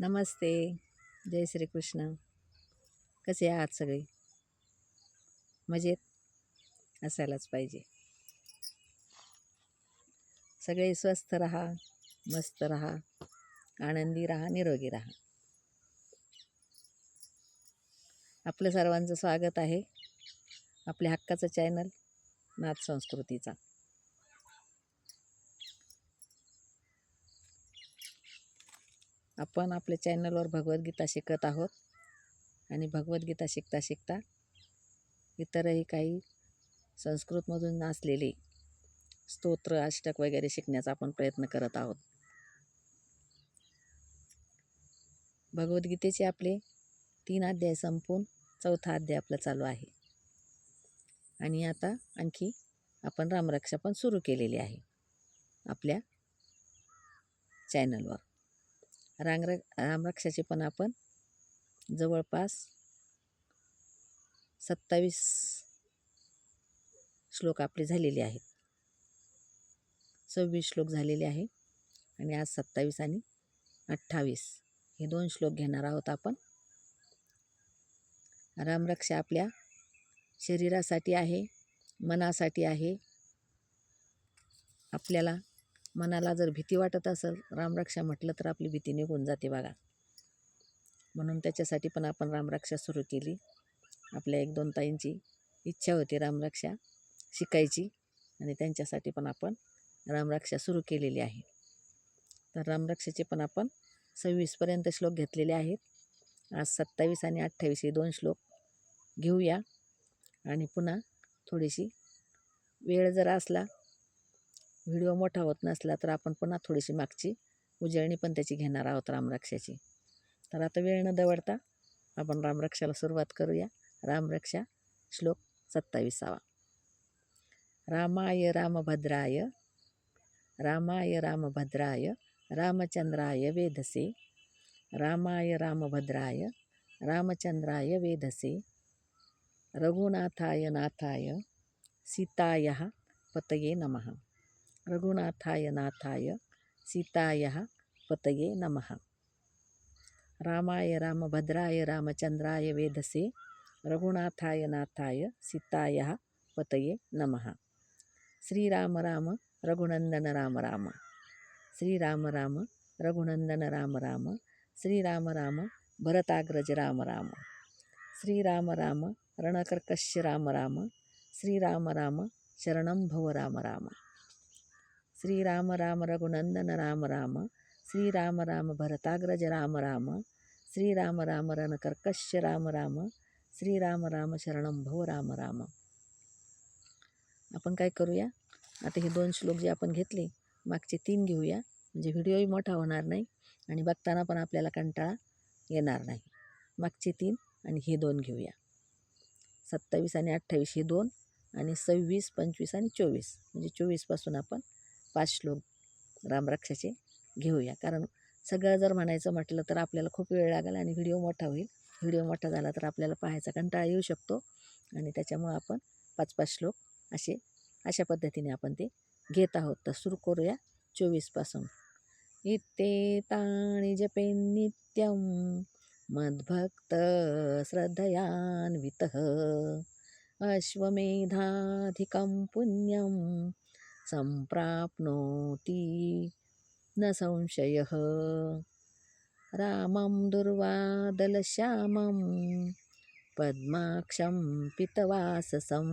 नमस्ते जय श्रीकृष्ण. कसे आहात सगळे? मजेत? असायलाच पाहिजे. सगळे स्वस्थ राहा मस्त राहा आनंदी राहा निरोगी राहा. आपलं सर्वांचं स्वागत आहे. आपल्या हक्काचं चॅनल नाथ संस्कृतीचा. आपण आपल्या चॅनलवर भगवद्गीता शिकत आहोत. आणि भगवद्गीता शिकता शिकता इतरही काही संस्कृतमधून असलेले स्तोत्र अष्टक वगैरे शिकण्याचा आपण प्रयत्न करत आहोत. भगवद्गीतेचे आपले तीन अध्याय संपून चौथा अध्याय आपला चालू आहे. आणि आता आणखी आपण रामरक्षा पण सुरू केलेली आहे. आपल्या चॅनलवर. रांगर रामरक्षाचे पण आपण जवळपास सत्तावीस श्लोक आपले झालेले आहेत. सव्वीस श्लोक झालेले आहे आणि आज सत्तावीस आणि अठ्ठावीस हे दोन श्लोक घेणार आहोत आपण. रामरक्षा आपल्या शरीरासाठी आहे मनासाठी आहे आपल्याला मनाला जर भीती वाटत असेल रामरक्षा म्हटलं तर आपली भीती निघून जाते बघा. म्हणून त्याच्यासाठी पण आपण रामरक्षा सुरू केली. आपल्या एक दोन ताईंची इच्छा होती रामरक्षा शिकायची आणि त्यांच्यासाठी पण आपण रामरक्षा सुरू केलेली आहे. तर रामरक्षाचे पण आपण सव्वीसपर्यंत श्लोक घेतलेले आहेत. आज सत्तावीस आणि अठ्ठावीस हे दोन श्लोक घेऊया. आणि पुन्हा थोडीशी वेळ जर असला व्हिडिओ मोठा होत नसला तर आपण पुन्हा थोडीशी मागची उजळणी पण त्याची घेणार आहोत रामरक्षाची. तर आता वेळ न दवडता आपण रामरक्षाला सुरुवात करूया. रामरक्षा श्लोक सत्तावीसावा. रामाय रामभद्राय रामाय रामभद्राय रामचंद्राय वेधसे. रामाय रामभद्राय रामचंद्राय वेधसे. रघुनाथाय नाथाय सीताय पतये नमः. रघुनाथाय नाथाय सीतायः पतये नमः। रामाय रामभद्राय रामचन्द्राय वेधसे रघुनाथाय नाथाय सीतायः पतये नमः। श्रीराम राम रघुनन्दन राम राम। श्रीराम राम रघुनन्दन राम राम। श्रीराम राम भरताग्रज राम राम। श्रीराम राम रणकर्कश्य राम राम। श्रीराम राम शरणं भव राम राम। श्रीराम राम रघुनंदन राम राम श्रीराम राम भरताग्रज राम राम श्रीराम राम रणकर्कश्य राम राम श्रीराम राम शरणं भव राम राम आपण काय करूया? आता हे दोन श्लोक जे आपण घेतले मागचे तीन घेऊया. म्हणजे व्हिडिओही मोठा होणार नाही आणि बघताना पण आपल्याला कंटाळा येणार नाही. मागचे तीन आणि हे दोन घेऊया. सत्तावीस आणि अठ्ठावीस हे दोन आणि सव्वीस पंचवीस आणि चोवीस. म्हणजे चोवीसपासून आपण पाच श्लोक रामरक्षाचे घेऊया. कारण सगळं जर म्हणायचं म्हटलं तर आपल्याला खूप वेळ लागेल आणि व्हिडिओ मोठा होईल. व्हिडिओ मोठा झाला तर आपल्याला पाहायचा कंटाळा येऊ शकतो. आणि त्याच्यामुळं आपण पाच पाच श्लोक असे अशा पद्धतीने आपण ते घेत आहोत. तर सुरू करूया चोवीसपासून इत्ते ताणी जपे नित्यं मद्भक्त श्रद्धयान्वितः अश्वमेधाधिकं पुण्यं सम्प्राप्नोति। न संशयः। रामं दुर्वादलश्यामं पद्माक्षं पितवाससं।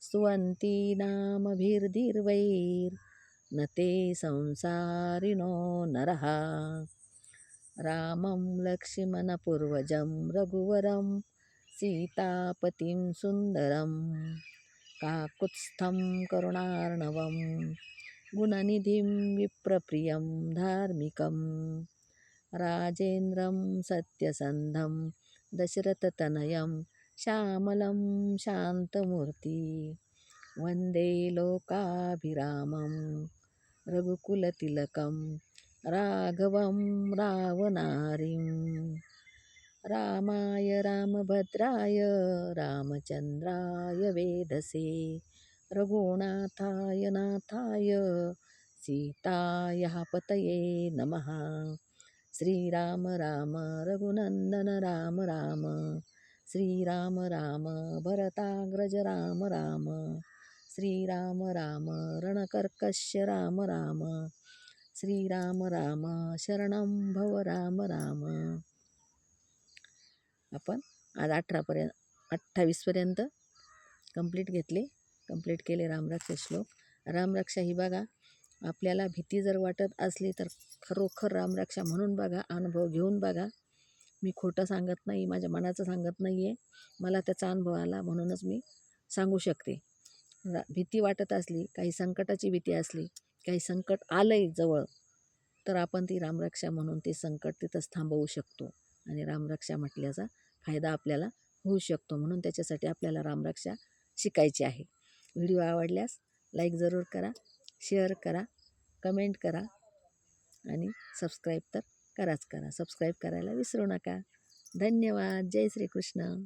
स्तुवन्ति नामभिर्दीर्वैर्न ते संसारिणो नरः। रामं लक्ष्मणपूर्वजं रघुवरं सीतापतिं सुन्दरम्। काकुत्स्थं करुणार्णवं गुणनिधिं विप्रप्रियं धार्मिकं। राजेन्द्रं सत्यसन्धं दशरथतनयं श्यामलं शान्तमूर्ति। वन्दे लोकाभिरामं रघुकुलतिलकं राघवं रावणारिम्। रामाय रामभद्राय रामचन्द्राय वेधसे रघुनाथाय नाथाय सीताय पतये नमः। श्रीराम राम रघुनंदन राम राम श्रीराम राम भरताग्रज राम राम श्रीराम राम रणकर्कश राम राम श्रीराम राम शरणं भव राम राम। आपण आज अठरापर्यंत अठ्ठावीसपर्यंत कंप्लीट घेतले. कंप्लीट केले रामरक्षा श्लोक. रामरक्षा ही बघा आपल्याला भीती जर वाटत असली तर खरोखर रामरक्षा म्हणून बघा अनुभव घेऊन बघा. मी खोटं सांगत नाही माझ्या मनाचं सांगत नाही आहे मला त्याचा अनुभव आला म्हणूनच मी सांगू शकते. रा भीती वाटत असली काही संकटाची भीती असली काही संकट आलं आहे जवळ तर आपण ती रामरक्षा म्हणून ते संकट तिथंच थांबवू शकतो. आणि रामरक्षा म्हटल्याचा फायदा आपल्याला होऊ शकतो म्हणून त्याच्यासाठी आपल्याला रामरक्षा शिकायची आहे. व्हिडिओ आवडल्यास लाईक जरूर करा शेअर करा कमेंट करा आणि सबस्क्राईब तर कराच करा. सबस्क्राईब करायला विसरू नका. धन्यवाद. जय श्रीकृष्ण.